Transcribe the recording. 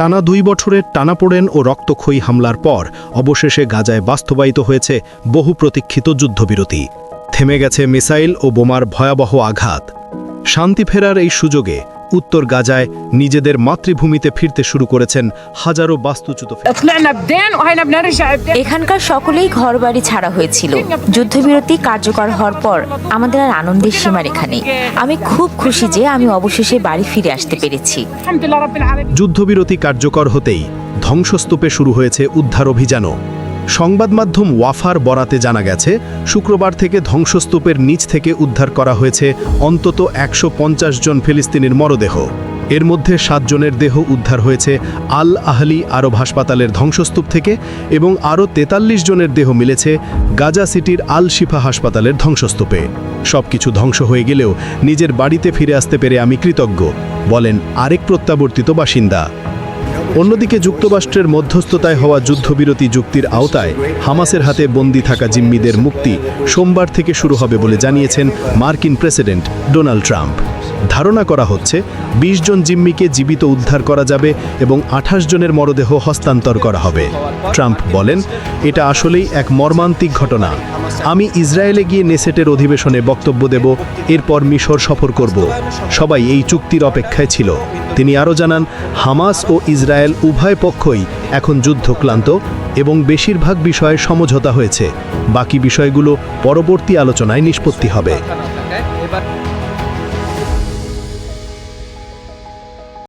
টানা দুই বছরের টানাপোড়েন ও রক্তক্ষয়ী হামলার পর অবশেষে গাজায় বাস্তবায়িত হয়েছে বহু প্রতীক্ষিত যুদ্ধবিরতি। থেমে গেছে মিসাইল ও বোমার ভয়াবহ আঘাত। শান্তি ফেরার এই সুযোগে উত্তর গাজায় নিজেদের মাতৃভূমিতে ফিরতে শুরু করেছেন হাজারো বাস্তুচ্যুত এখানকার সকলেই ঘরবাড়ি ছাড়া হয়েছিল। যুদ্ধবিরতি কার্যকর হওয়ার পর আমাদের আর আনন্দের সীমারেখা এখানে আমি খুব খুশি যে আমি অবশেষে বাড়ি ফিরে আসতে পেরেছি। যুদ্ধবিরতি কার্যকর হতেই ধ্বংসস্তূপে শুরু হয়েছে উদ্ধার অভিযানও। সংবাদ মাধ্যম ওয়াফার বরাতে জানা গেছে, শুক্রবার থেকে ধ্বংসস্তূপের নিচ থেকে উদ্ধার করা হয়েছে অন্তত একশো পঞ্চাশ জন ফিলিস্তিনির মরদেহ। এর মধ্যে সাতজনের দেহ উদ্ধার হয়েছে আল আহলি আরব হাসপাতালের ধ্বংসস্তূপ থেকে এবং আরও তেতাল্লিশ জনের দেহ মিলেছে গাজা সিটির আল শিফা হাসপাতালের ধ্বংসস্তূপে। সবকিছু ধ্বংস হয়ে গেলেও নিজের বাড়িতে ফিরে আসতে পেরে আমি কৃতজ্ঞ, বলেন আরেক প্রত্যাবর্তিত বাসিন্দা। অন্যদিকে যুক্তরাষ্ট্রের মধ্যস্থতায় হওয়া যুদ্ধবিরতি চুক্তির আওতায় হামাসের হাতে বন্দী থাকা জিম্মিদের মুক্তি সোমবার থেকে শুরু হবে বলে জানিয়েছেন মার্কিন প্রেসিডেন্ট ডোনাল্ড ট্রাম্প। ধারণা করা হচ্ছে ২০ জন জিম্মিকে জীবিত উদ্ধার করা যাবে এবং আঠাশ জনের মরদেহ হস্তান্তর করা হবে। ট্রাম্প বলেন, এটা আসলেই এক মর্মান্তিক ঘটনা। আমি ইসরায়েলে গিয়ে নেসেটের অধিবেশনে বক্তব্য দেব, এরপর মিশর সফর করব। সবাই এই চুক্তির অপেক্ষায় ছিল। তিনি আরও জানান, হামাস ও ইসরায়েল উভয় পক্ষই এখন যুদ্ধক্লান্ত এবং বেশিরভাগ বিষয়ে সমঝোতা হয়েছে। বাকি বিষয়গুলো পরবর্তী আলোচনায় নিষ্পত্তি হবে।